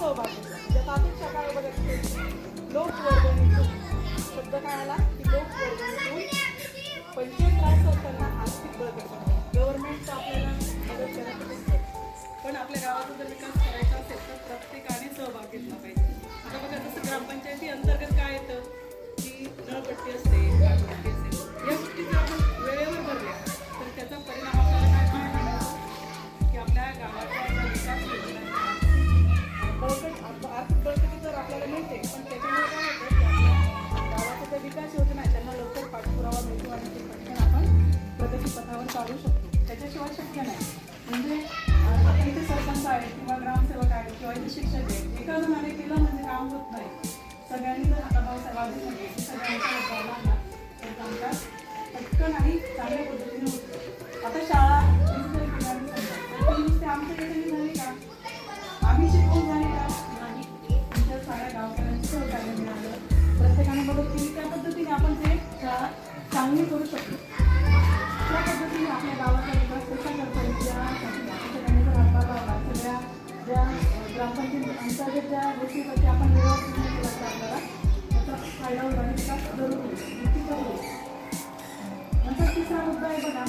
सहभाग घेतला म्हणजे तातडच्या काळापर्यंत लोकवर्गणीतून शब्द काय आला की लोकवर्गणीतून पंचायत राज आर्थिक बळकट गव्हर्नमेंटचं आपल्याला मदत करायचं पण आपल्या गावाचा जर विकास करायचा असेल तर प्रत्येकाने सहभाग घेतला पाहिजे. आता बघा जसं ग्रामपंचायती अंतर्गत काय येतं? की नळपट्टी असते या गोष्टी आपण चालू शकतो. त्याच्याशिवाय शक्य नाही. म्हणजे आता इथे सरपंच आहे किंवा ग्रामसेवक आहे किंवा इथे शिक्षक आहे एका जणाने केलं म्हणजे काम होत नाही. सगळ्यांनी जर आता भाऊसाहेब आधी म्हटले की सगळ्यांचा हात ना तर कामकाज पटकन आणि चांगल्या पद्धतीने होतं आता शाळा नुसते आमच्या इथे झाली का? आम्ही शिकवून झाली का? नाही. तुमच्या साऱ्या गावकऱ्यांचं सहकार्य मिळालं. प्रत्येकाने मदत केली. त्या पद्धतीने आपण ते शाळा चांगली करू शकतो. ज्या अं, ग्रामपंचायत अंतर्गत ज्या गोष्टीसाठी आपण व्यवस्थित केला तर आपल्याला त्याचा फायदा होईल आणि विकास जरूर होईल नंतर तिसरा मुद्दा आहे बघा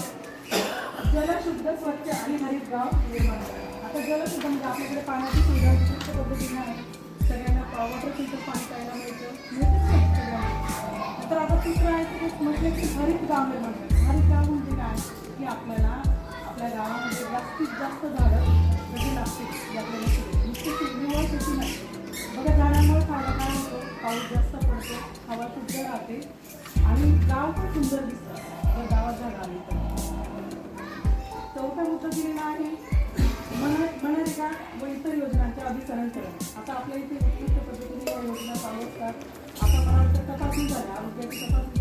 जलशुद्ध स्वच्छ आणि हरित गाव निर्माण आता जलशुद्ध म्हणजे आपल्याकडे पाण्याची सुविधा विशिष्ट पद्धतीने आहे. सगळ्यांना वॉटर फिल्टर पाणी प्यायला मिळतं. मिळतं नाही सगळ्यांना. तर आता तिसरं आहे की म्हटलं की हरित गाव निर्माण हरित गाव म्हणजे काय? की आपल्याला आपल्या गावामध्ये जास्तीत जास्त झाडं कधी लागतील आपल्याला नुसती निवड शेती नाही बघा झाडांमुळे फायदा काय होतो पाऊस जास्त पडतो हवा शुद्ध राहते आणि गाव पण सुंदर दिसतं गावात झाडं आली तर चौथा मुद्दा दिलेला आहे मन मनरेगा व इतर योजनांचे अभिसरण करणे आता आपल्या इथे उत्कृष्ट पद्धतीने या योजना चालू असतात आता मला वाटतं तपासणी झाली आरोग्याची तपासून